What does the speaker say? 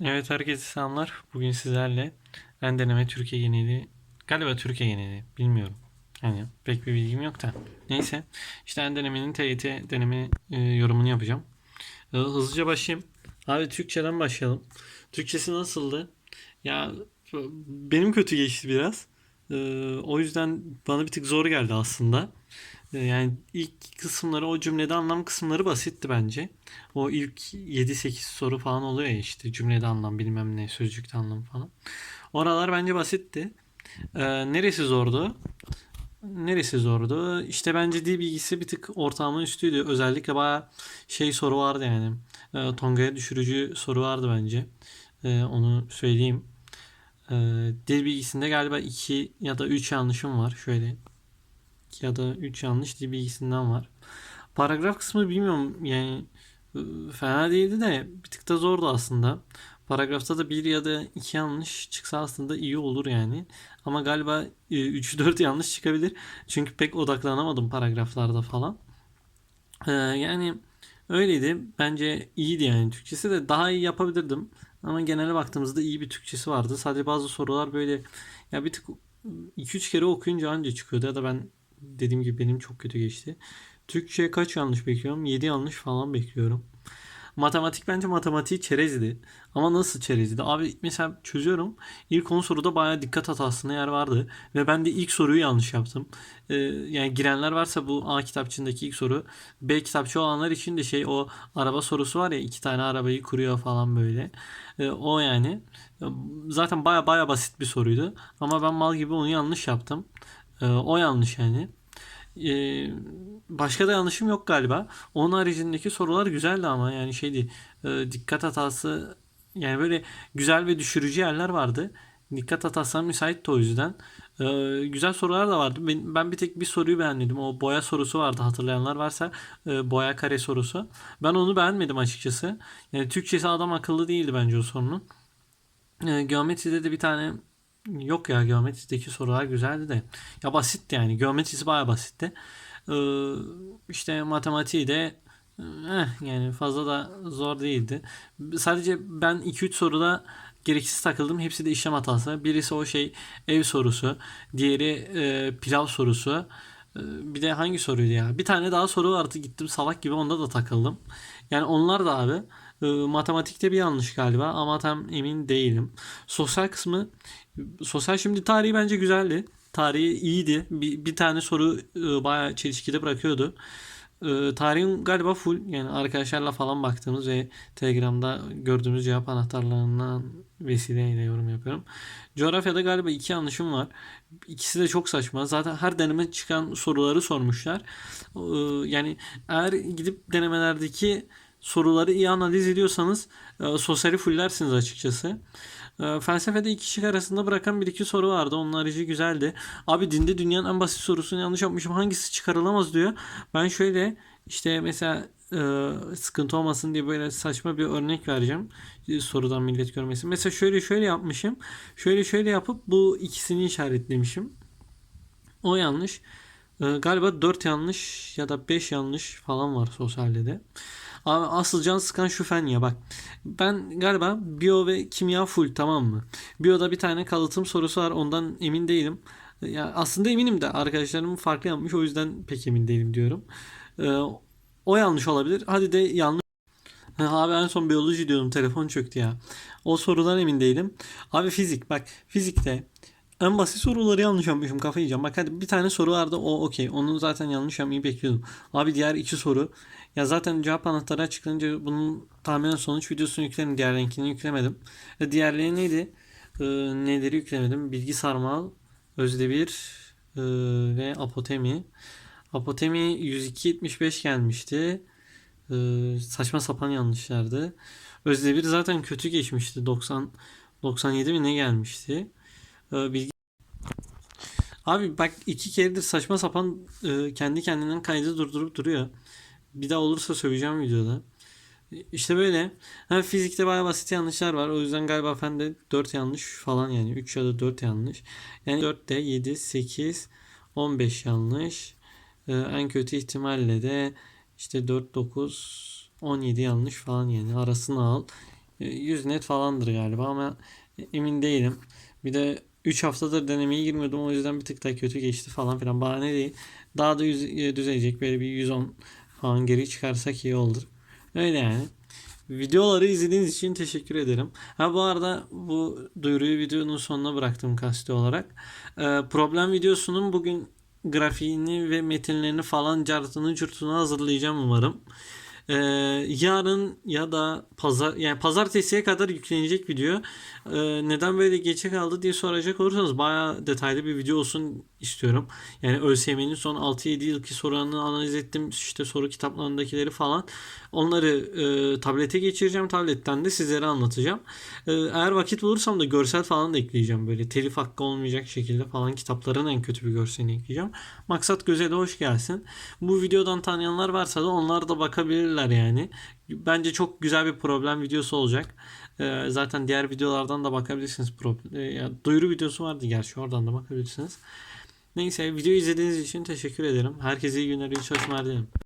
Evet herkese selamlar. Bugün sizlerle en deneme Türkiye geneli galiba Türkiye geneli bilmiyorum. Yani pek bir bilgim yok da. Neyse işte en denemenin TYT deneme e, yorumunu yapacağım. E, hızlıca başlayayım. Abi Türkçeden başlayalım. Türkçesi nasıldı? Ya benim kötü geçti biraz. E, o yüzden bana bir tık zor geldi aslında. E, yani ilk kısımları o cümlede anlam kısımları basitti bence. O ilk 7-8 soru falan oluyor ya işte cümlede anlam bilmem ne sözcükte anlam falan. Oralar bence basitti. Ee, neresi zordu? Neresi zordu? İşte bence dil bilgisi bir tık ortalamanın üstüydü. Özellikle baya şey soru vardı yani. Ee, Tonga'ya düşürücü soru vardı bence. Ee, onu söyleyeyim. Ee, dil bilgisinde galiba 2 ya da 3 yanlışım var. Şöyle 2 ya da 3 yanlış dil bilgisinden var. Paragraf kısmı bilmiyorum yani e, fena değildi de bir tık da zordu aslında. Paragrafta da bir ya da iki yanlış çıksa aslında iyi olur yani. Ama galiba 3-4 yanlış çıkabilir. Çünkü pek odaklanamadım paragraflarda falan. Yani öyleydi. Bence iyiydi yani. Türkçesi de daha iyi yapabilirdim. Ama genele baktığımızda iyi bir Türkçesi vardı. Sadece bazı sorular böyle ya bir tık 2-3 kere okuyunca anca çıkıyordu. Ya da ben dediğim gibi benim çok kötü geçti. Türkçe kaç yanlış bekliyorum? 7 yanlış falan bekliyorum. Matematik bence matematiği çerezdi. Ama nasıl çerezdi? Abi mesela çözüyorum. İlk 10 soruda bayağı dikkat hatasına yer vardı. Ve ben de ilk soruyu yanlış yaptım. Ee, yani girenler varsa bu A kitapçığındaki ilk soru. B kitapçı olanlar için de şey o araba sorusu var ya iki tane arabayı kuruyor falan böyle. Ee, o yani. Zaten baya baya basit bir soruydu. Ama ben mal gibi onu yanlış yaptım. Ee, o yanlış yani. Ee, başka da yanlışım yok galiba. Onun haricindeki sorular güzeldi ama yani şeydi e, dikkat hatası yani böyle güzel ve düşürücü yerler vardı. Dikkat hatasına müsaitti o yüzden. Ee, güzel sorular da vardı. Ben, ben bir tek bir soruyu beğenmedim. O boya sorusu vardı hatırlayanlar varsa. e, boya kare sorusu. Ben onu beğenmedim açıkçası. Yani Türkçesi adam akıllı değildi bence o sorunun. Ee, geometride de bir tane Yok ya geometrideki sorular güzeldi de. Ya basitti yani. Geometrisi bayağı basitti. Ee, işte matematiği de eh, yani fazla da zor değildi. Sadece ben 2-3 soruda gereksiz takıldım. Hepsi de işlem hatası. Birisi o şey ev sorusu. Diğeri e, pilav sorusu. Ee, Bir de hangi soruydu ya? Bir tane daha soru vardı gittim salak gibi onda da takıldım. Yani onlar da abi e, matematikte bir yanlış galiba ama tam emin değilim. Sosyal kısmı sosyal şimdi tarihi bence güzeldi. Tarihi iyiydi. Bir, bir tane soru e, bayağı çelişkide bırakıyordu. E, tarihin galiba full yani arkadaşlarla falan baktığımız ve Telegram'da gördüğümüz cevap anahtarlarından vesileyle yorum yapıyorum. Coğrafyada galiba iki yanlışım var. İkisi de çok saçma. Zaten her deneme çıkan soruları sormuşlar. E, yani eğer gidip denemelerdeki soruları iyi analiz ediyorsanız e, sosyali fullersiniz açıkçası. E, felsefede iki kişi arasında bırakan bir iki soru vardı. Onun harici güzeldi. Abi dinde dünyanın en basit sorusunu yanlış yapmışım. Hangisi çıkarılamaz diyor. Ben şöyle işte mesela e, sıkıntı olmasın diye böyle saçma bir örnek vereceğim. E, sorudan millet görmesin. Mesela şöyle şöyle yapmışım. Şöyle şöyle yapıp bu ikisini işaretlemişim. O yanlış. E, galiba 4 yanlış ya da 5 yanlış falan var sosyalde de. Abi asıl can sıkan şu fen ya bak. Ben galiba biyo ve kimya full tamam mı? Biyoda bir tane kalıtım sorusu var ondan emin değilim. Ya aslında eminim de arkadaşlarım farklı yapmış o yüzden pek emin değilim diyorum. Ee, o yanlış olabilir. Hadi de yanlış. Abi en son biyoloji diyordum telefon çöktü ya. O sorudan emin değilim. Abi fizik bak fizikte en basit soruları yanlış yapmışım kafayı yiyeceğim. Bak hadi bir tane soru vardı o okey. Onu zaten yanlış yapmayı bekliyordum. Abi diğer iki soru. Ya zaten cevap anahtarı açıklanınca bunun tahminen sonuç videosunu yükledim. Diğer renkini yüklemedim. E, diğerleri neydi? E, neleri yüklemedim? Bilgi sarmal, özdemir e, ve apotemi. Apotemi 102.75 gelmişti. E, saçma sapan yanlışlardı. Özdemir zaten kötü geçmişti. 90 97 mi ne gelmişti? E, bilgi Abi bak iki keredir saçma sapan e, kendi kendinden kaydı durdurup duruyor. Bir daha olursa söyleyeceğim videoda. İşte böyle. Ha, fizikte bayağı basit yanlışlar var. O yüzden galiba fen de 4 yanlış falan yani. 3 ya da 4 yanlış. Yani 4'te 7, 8, 15 yanlış. Ee, en kötü ihtimalle de işte 4, 9, 17 yanlış falan yani. Arasını al. E, 100 net falandır galiba ama emin değilim. Bir de 3 haftadır denemeye girmiyordum o yüzden bir tık da kötü geçti falan filan. Bahane değil. Daha da yüz, e, düzelecek. Böyle bir 110 falan geri çıkarsak iyi olur. Öyle yani. Videoları izlediğiniz için teşekkür ederim. Ha bu arada bu duyuruyu videonun sonuna bıraktım kasti olarak. Ee, problem videosunun bugün grafiğini ve metinlerini falan cartını curtunu hazırlayacağım umarım. Ee, yarın ya da pazar yani pazartesiye kadar yüklenecek video. Ee, neden böyle geçe kaldı diye soracak olursanız bayağı detaylı bir video olsun istiyorum. Yani ÖSYM'nin son 6-7 yılki sorularını analiz ettim. İşte soru kitaplarındakileri falan. Onları e, tablete geçireceğim. Tabletten de sizlere anlatacağım. E, eğer vakit bulursam da görsel falan da ekleyeceğim. Böyle telif hakkı olmayacak şekilde falan kitapların en kötü bir görselini ekleyeceğim. Maksat göze de hoş gelsin. Bu videodan tanıyanlar varsa da onlar da bakabilirler yani. Bence çok güzel bir problem videosu olacak. E, zaten diğer videolardan da bakabilirsiniz. E, duyuru videosu vardı gerçi oradan da bakabilirsiniz. Neyse videoyu izlediğiniz için teşekkür ederim. Herkese iyi günler, iyi çalışmalar dilerim.